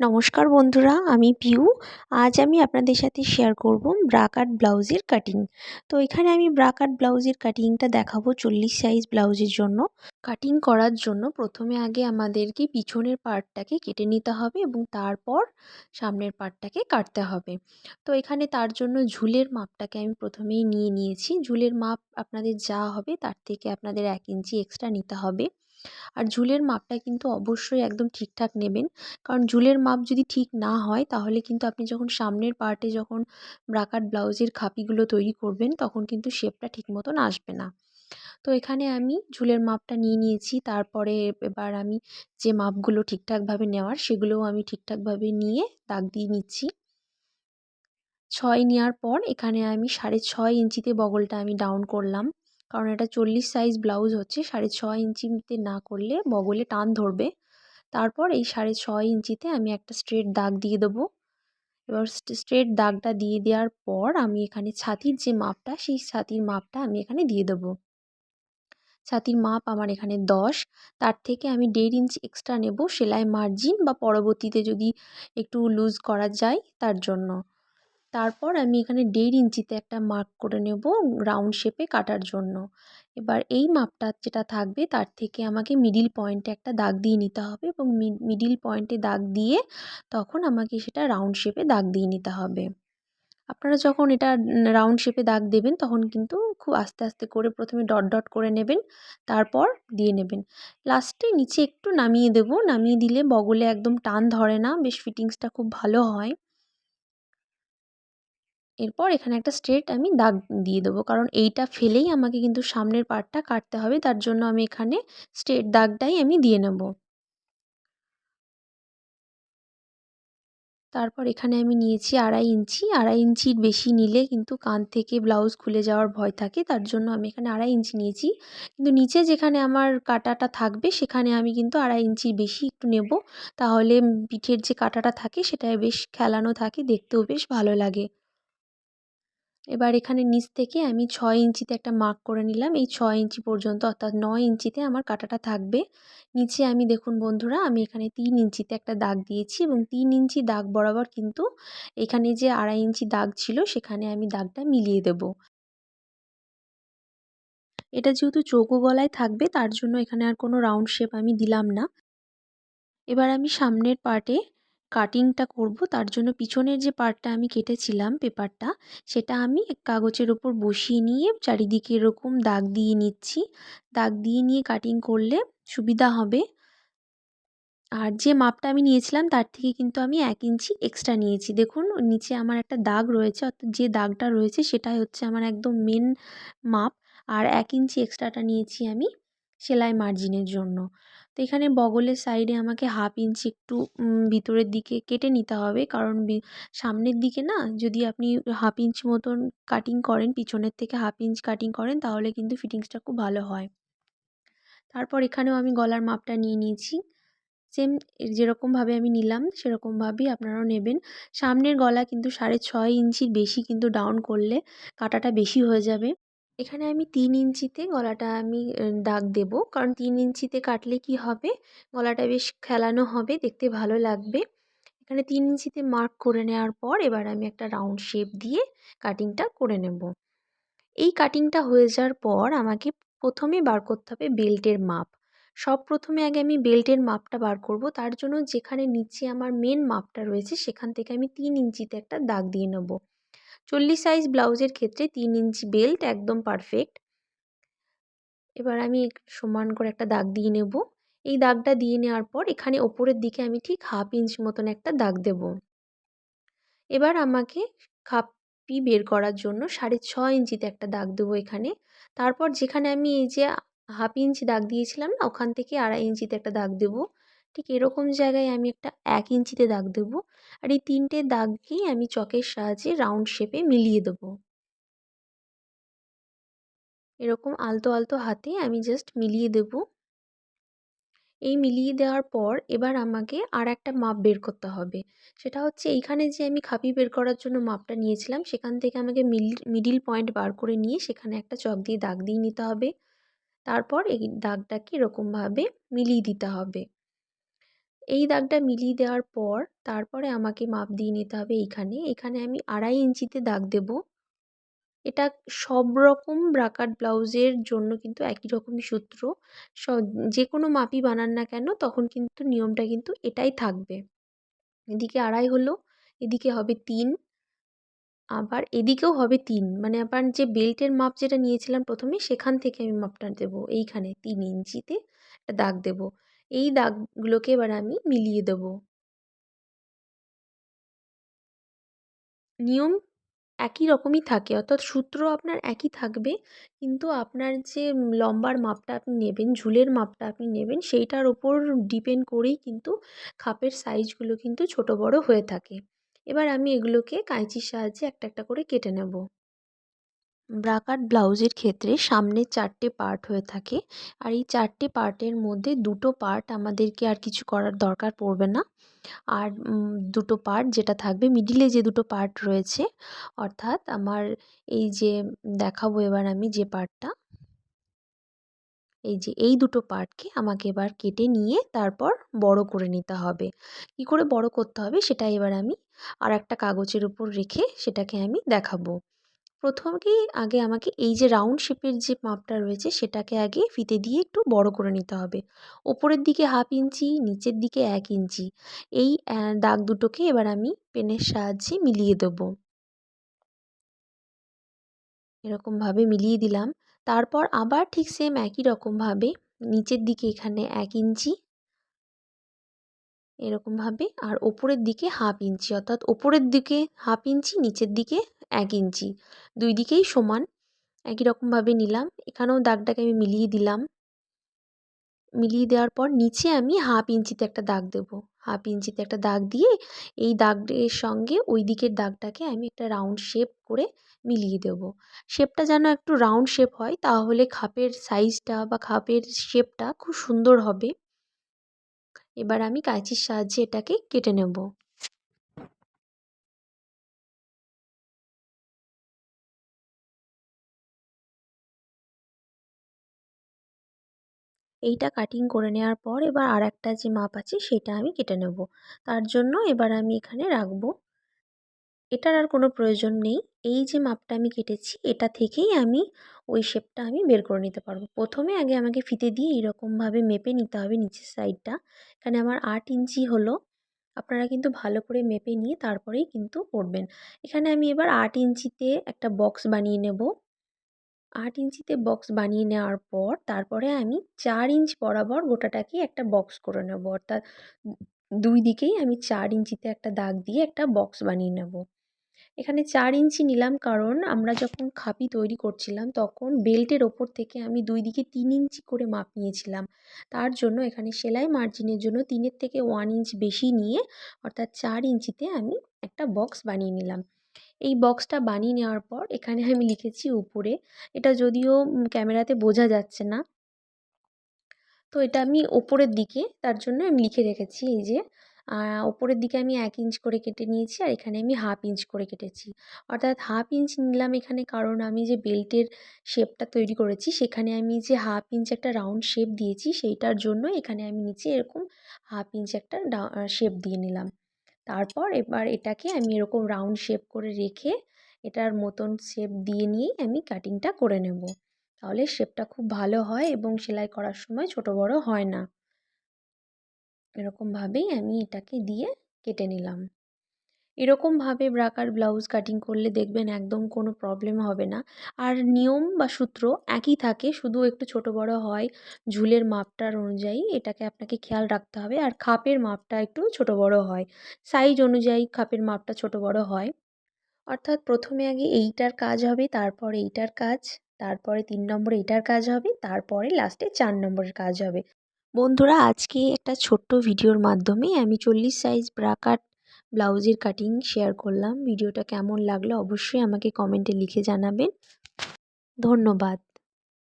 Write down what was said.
নমস্কার বন্ধুরা, আমি পিউ। আজ আমি আপনাদের সাথে শেয়ার করব ব্রা কাট ব্লাউজের কাটিং তো এখানে আমি ব্রা কাট ব্লাউজের কাটিংটা দেখাবো চল্লিশ সাইজ ব্লাউজের জন্য। কাটিং করার জন্য প্রথমে আগে আমাদেরকে পিছনের পার্টটাকে কেটে নিতে হবে এবং তারপর সামনের পার্টটাকে কাটতে হবে। তো এখানে তার জন্য ঝুলের মাপটাকে আমি প্রথমেই নিয়ে নিয়েছি। ঝুলের মাপ আপনাদের যা হবে তার থেকে আপনাদের এক ইঞ্চি এক্সট্রা নিতে হবে। আর ঝুলের মাপটা কিন্তু অবশ্যই একদম ঠিকঠাক নেবেন। কারণ ঝুলের মাপ যদি ঠিক না হয়, তাহলে কিন্তু আপনি যখন সামনের পার্টে যখন ব্রাকাট ব্লাউজের খাপিগুলো তৈরি করবেন, তখন কিন্তু শেপটা ঠিক মতন আসবে না। তো এখানে আমি ঝুলের মাপটা নিয়ে নিয়েছি। তারপরে এবার আমি যে মাপগুলো ঠিকঠাকভাবে নেওয়ার, সেগুলোও আমি ঠিকঠাকভাবে নিয়ে দাগ দিয়ে নিচ্ছি। ছয় নেওয়ার পর এখানে আমি সাড়ে ছয় ইঞ্চিতে বগলটা আমি ডাউন করলাম। কারণ এটা চল্লিশ সাইজ ব্লাউজ হচ্ছে, সাড়ে ছয় ইঞ্চিতে না করলে বগলে টান ধরবে। তারপর এই সাড়ে ছয় ইঞ্চিতে আমি একটা স্ট্রেট দাগ দিয়ে দেবো। এবার স্ট্রেট দাগটা দিয়ে দেওয়ার পর আমি এখানে ছাতির যে মাপটা, সেই ছাতির মাপটা আমি এখানে দিয়ে দেবো। ছাতির মাপ আমার এখানে দশ, তার থেকে আমি দেড় ইঞ্চ এক্সট্রা নেব সেলাই মার্জিন বা পরবর্তীতে যদি একটু লুজ করা যায় তার জন্য। তারপর আমি এখানে দেড় ইঞ্চিতে একটা মার্ক করে নেব রাউন্ড শেপে কাটার জন্য। এবার এই মাপটা যেটা থাকবে তার থেকে আমাকে মিডিল পয়েন্টে একটা দাগ দিয়ে নিতে হবে এবং মিডিল পয়েন্টে দাগ দিয়ে তখন আমাকে সেটা রাউন্ড শেপে দাগ দিয়ে নিতে হবে। আপনারা যখন এটা রাউন্ড শেপে দাগ দেবেন তখন কিন্তু খুব আস্তে আস্তে করে প্রথমে ডট ডট করে নেবেন, তারপর দিয়ে নেবেন। লাস্টে নিচে একটু নামিয়ে দেব। নামিয়ে দিলে বগলে একদম টান ধরে না, বেশ ফিটিংসটা খুব ভালো হয়। এরপর এখানে একটা স্ট্রেট আমি দাগ দিয়ে দেবো। কারণ এইটা ফেলেই আমাকে কিন্তু সামনের পার্টটা কাটতে হবে, তার জন্য আমি এখানে স্ট্রেট দাগটাই আমি দিয়ে নেব। তারপর এখানে আমি নিয়েছি আড়াই ইঞ্চি। আড়াই ইঞ্চির বেশি নিলে কিন্তু কান থেকে ব্লাউজ খুলে যাওয়ার ভয় থাকে, তার জন্য আমি এখানে আড়াই ইঞ্চি নিয়েছি। কিন্তু নিচে যেখানে আমার কাটাটা থাকবে, সেখানে আমি কিন্তু আড়াই ইঞ্চির বেশি একটু নেব। তাহলে পিঠের যে কাটাটা থাকে সেটা বেশ খেলানো থাকে, দেখতেও বেশ ভালো লাগে। এবার এখানে নিচ থেকে আমি ছয় ইঞ্চিতে একটা মার্ক করে নিলাম। এই ছয় ইঞ্চি পর্যন্ত অর্থাৎ নয় ইঞ্চিতে আমার কাটাটা থাকবে। নিচে আমি, দেখুন বন্ধুরা, আমি এখানে তিন ইঞ্চিতে একটা দাগ দিয়েছি এবং তিন ইঞ্চি দাগ বরাবর কিন্তু এখানে যে আড়াই ইঞ্চি দাগ ছিল, সেখানে আমি দাগটা মিলিয়ে দেব। এটা যেহেতু চৌকো গলায় থাকবে, তার জন্য এখানে আর কোনো রাউন্ড শেপ আমি দিলাম না। এবার আমি সামনের পার্টে কাটিংটা করব, তার জন্য পিছনের যে পার্টটা আমি কেটেছিলাম পেপারটা সেটা আমি কাগজের ওপর বসিয়ে নিয়ে চারিদিকে এরকম দাগ দিয়ে নিচ্ছি। দাগ দিয়ে নিয়ে কাটিং করলে সুবিধা হবে। আর যে মাপটা আমি নিয়েছিলাম, তার থেকে কিন্তু আমি এক ইঞ্চি এক্সট্রা নিয়েছি। দেখুন, নিচে আমার একটা দাগ রয়েছে, অর্থাৎ যে দাগটা রয়েছে, সেটাই হচ্ছে আমার একদম মেন মাপ। আর এক ইঞ্চি এক্সট্রাটা নিয়েছি আমি সেলাই মার্জিনের জন্য। তো এখানে বগলের সাইডে আমাকে হাফ ইঞ্চি একটু ভিতরের দিকে কেটে নিতে হবে। কারণ সামনের দিকে না, যদি আপনি হাফ ইঞ্চ মতন কাটিং করেন, পিছনের থেকে হাফ ইঞ্চ কাটিং করেন, তাহলে কিন্তু ফিটিংসটা খুব ভালো হয়। তারপর এখানেও আমি গলার মাপটা নিয়ে নিয়েছি। সেম যেরকমভাবে আমি নিলাম সেরকমভাবেই আপনারাও নেবেন। সামনের গলা কিন্তু সাড়ে ছয় ইঞ্চির বেশি কিন্তু ডাউন করলে কাটাটা বেশি হয়ে যাবে। এখানে আমি তিন ইঞ্চিতে গলাটা আমি দাগ দেব। কারণ তিন ইঞ্চিতে কাটলে কি হবে? গলাটা বেশ খেলানো হবে, দেখতে ভালো লাগবে। এখানে তিন ইঞ্চিতে মার্ক করে নেওয়ার পর এবার আমি একটা রাউন্ড শেপ দিয়ে কাটিংটা করে নেব। এই কাটিংটা হয়ে যাওয়ার পর আমাকে প্রথমে বার করতে হবে বেল্টের মাপ। সব প্রথমে আগে আমি বেল্টের মাপটা বার করব। তার জন্য যেখানে নিচে আমার মেন মাপটা রয়েছে, সেখান থেকে আমি তিন ইঞ্চিতে একটা দাগ দিয়ে নেব। চল্লিশ সাইজ ব্লাউজের ক্ষেত্রে তিন ইঞ্চি বেল্ট একদম পারফেক্ট এবার আমি সমান করে একটা দাগ দিয়ে নেব। এই দাগটা দিয়ে নেওয়ার পর এখানে ওপরের দিকে আমি ঠিক হাফ ইঞ্চ মতন একটা দাগ দেব। এবার আমাকে খাপি বের করার জন্য সাড়ে ছ ইঞ্চিতে একটা দাগ দেবো এখানে। তারপর যেখানে আমি এই যে হাফ ইঞ্চি দাগ দিয়েছিলাম না, ওখান থেকে আড়াই ইঞ্চিতে একটা দাগ দেবো। ঠিক এরকম জায়গায় আমি একটা এক ইঞ্চিতে দাগ দেবো। আর এই তিনটে দাগকেই আমি চকের সাহায্যে রাউন্ড শেপে মিলিয়ে দেবো। এরকম আলতো আলতো হাতে আমি জাস্ট মিলিয়ে দেব। এই মিলিয়ে দেওয়ার পর এবার আমাকে আর একটা মাপ বের করতে হবে। সেটা হচ্ছে এইখানে যে আমি খাপি বের করার জন্য মাপটা নিয়েছিলাম, সেখান থেকে আমাকে মিডিল পয়েন্ট বার করে নিয়ে সেখানে একটা চক দিয়ে দাগ দিয়ে নিতে হবে। তারপর এই দাগটাকে এরকমভাবে মিলিয়ে দিতে হবে। এই দাগটা মিলিয়ে দেওয়ার পর তারপরে আমাকে মাপ দিয়ে নিতে হবে এইখানে। এখানে আমি আড়াই ইঞ্চিতে দাগ দেব। এটা সব রকম ব্রাকাট ব্লাউজের জন্য কিন্তু একই রকমই সূত্র। যে কোনো মাপই বানান না কেন তখন কিন্তু নিয়মটা কিন্তু এটাই থাকবে। এদিকে আড়াই হলো, এদিকে হবে তিন, আবার এদিকেও হবে তিন। মানে আবার যে বেল্টের মাপ যেটা নিয়েছিলাম প্রথমে সেখান থেকে আমি মাপটা দেবো। এইখানে তিন ইঞ্চিতে দাগ দেব। এই দাগগুলোকে এবার আমি মিলিয়ে দেব। নিয়ম একই রকমই থাকে, অর্থাৎ সূত্র আপনার একই থাকবে, কিন্তু আপনার যে লম্বার মাপটা আপনি নেবেন, ঝুলের মাপটা আপনি নেবেন, সেইটার ওপর ডিপেন্ড করেই কিন্তু খাপের সাইজগুলো কিন্তু ছোট বড় হয়ে থাকে। এবার আমি এগুলোকে কাঁচির সাহায্যে একটা একটা করে কেটে নেব। ব্রাকাট ব্লাউজের ক্ষেত্রে সামনের চারটে পার্ট হয়ে থাকে। আর এই চারটে পার্টের মধ্যে দুটো পার্ট আমাদেরকে আর কিছু করার দরকার পড়বে না। আর দুটো পার্ট যেটা থাকবে, মিডিলে যে দুটো পার্ট রয়েছে, অর্থাৎ আমার এই যে দেখাবো এবার আমি যে পার্টটা। এই যে এই দুটো পার্টকে আমাকে এবার কেটে নিয়ে তারপর বড় করে নিতে হবে। কি করে বড় করতে হবে সেটা এবার আমি আর একটা কাগজের উপর রেখে সেটাকে আমি দেখাবো। প্রথমেই আগে আমাকে এই যে রাউন্ড শেপের যে মাপটা রয়েছে সেটাকে আগে ফিতে দিয়ে একটু বড় করে নিতে হবে। ওপরের দিকে হাফ ইঞ্চি, নিচের দিকে এক ইঞ্চি। এই দাগ দুটোকে এবার আমি পেনের সাহায্যে মিলিয়ে দেবো। এরকমভাবে মিলিয়ে দিলাম। তারপর আবার ঠিক সেম একই রকমভাবে নিচের দিকে এখানে এক ইঞ্চি। এরকমভাবে আর ওপরের দিকে হাফ ইঞ্চি, অর্থাৎ ওপরের দিকে হাফ ইঞ্চি, নিচের দিকে এক ইঞ্চি। দুই দিকেই সমান। একই রকমভাবে নিলাম। এখানেও দাগটাকে আমি মিলিয়ে দিলাম। মিলিয়ে দেওয়ার পর নিচে আমি হাফ ইঞ্চিতে একটা দাগ দেব। হাফ ইঞ্চিতে একটা দাগ দিয়ে এই দাগের সঙ্গে ওই দিকের দাগটাকে আমি একটা রাউন্ড শেপ করে মিলিয়ে দেব। শেপটা যেন একটু রাউন্ড শেপ হয়, তাহলে খাপের সাইজটা বা খাপের শেপটা খুব সুন্দর হবে। এবার আমি কাঁচির সাহায্যে এটাকে কেটে নেব। এইটা কাটিং করে নেওয়ার পর এবার আর একটা যে মাপ আছে সেটা আমি কেটে নেব। তার জন্য এবার আমি এখানে রাখব। এটার আর কোনো প্রয়োজন নেই। এই যে মাপটা আমি কেটেছি, এটা থেকেই আমি ওই শেপটা আমি বের করে নিতে পারব। প্রথমে আগে আমাকে ফিতে দিয়ে এরকমভাবে মেপে নিতে হবে নিচের সাইডটা এখানে আমার আট ইঞ্চি হলো। আপনারা কিন্তু ভালো করে মেপে নিয়ে তারপরেই কিন্তু করবেন। এখানে আমি এবার আট ইঞ্চিতে একটা বক্স বানিয়ে নেব। আট ইঞ্চিতে বক্স বানিয়ে নেওয়ার পর তারপরে আমি চার ইঞ্চ বরাবর গোটাটাকে একটা বক্স করে নেব। অর্থাৎ দুই দিকেই আমি চার ইঞ্চিতে একটা দাগ দিয়ে একটা বক্স বানিয়ে নেব। এখানে চার ইঞ্চি নিলাম কারণ আমরা যখন খাপি তৈরি করছিলাম তখন বেল্টের ওপর থেকে আমি দুই দিকে তিন ইঞ্চি করে মাপ নিয়েছিলাম। তার জন্য এখানে সেলাই মার্জিনের জন্য তিনের থেকে ওয়ান ইঞ্চ বেশি নিয়ে অর্থাৎ চার ইঞ্চিতে আমি একটা বক্স বানিয়ে নিলাম। এই বক্সটা বানিয়ে নেওয়ার পর এখানে আমি লিখেছি উপরে। এটা যদিও ক্যামেরাতে বোঝা যাচ্ছে না। তো এটা আমি ওপরের দিকে, তার জন্য আমি লিখে রেখেছি এই যে ওপরের দিকে আমি এক ইঞ্চ করে কেটে নিয়েছি আর এখানে আমি হাফ ইঞ্চ করে কেটেছি। অর্থাৎ হাফ ইঞ্চ নিলাম এখানে কারণ আমি যে বেল্টের শেপটা তৈরি করেছি, সেখানে আমি যে হাফ ইঞ্চ একটা রাউন্ড শেপ দিয়েছি, সেইটার জন্য এখানে আমি নিচে এরকম হাফ ইঞ্চ একটা শেপ দিয়ে নিলাম। তারপর এবার এটাকে আমি এরকম রাউন্ড শেপ করে রেখে এটার মতন শেপ দিয়ে নিয়েই আমি কাটিংটা করে নেব। তাহলে শেপটা খুব ভালো হয় এবং সেলাই করার সময় ছোট বড় হয় না। এরকমভাবেই আমি এটাকে দিয়ে কেটে নিলাম। এরকমভাবে ব্রাকার ব্লাউজ কাটিং করলে দেখবেন একদম কোনো প্রবলেম হবে না। আর নিয়ম বা সূত্র একই থাকে, শুধু একটু ছোট বড় হয়, ঝুলের মাপটার অনুযায়ী এটাকে আপনাকে খেয়াল রাখতে হবে। আর খাপের মাপটা একটু ছোট বড় হয় সাইজ অনুযায়ী খাপের মাপটা ছোট বড় হয়। অর্থাৎ প্রথমে আগে এইটার কাজ হবে, তারপর এইটার কাজ, তারপরে তিন নম্বর এইটার কাজ হবে, তারপরে লাস্টে চার নম্বরের কাজ হবে। বন্ধুরা, আজকে একটা ছোট্ট ভিডিওর মাধ্যমে আমি চল্লিশ সাইজ ব্রাকাট ব্লাউজের কাটিং শেয়ার করলাম। ভিডিওটা কেমন লাগল অবশ্যই আমাকে কমেন্টে লিখে জানাবেন। ধন্যবাদ।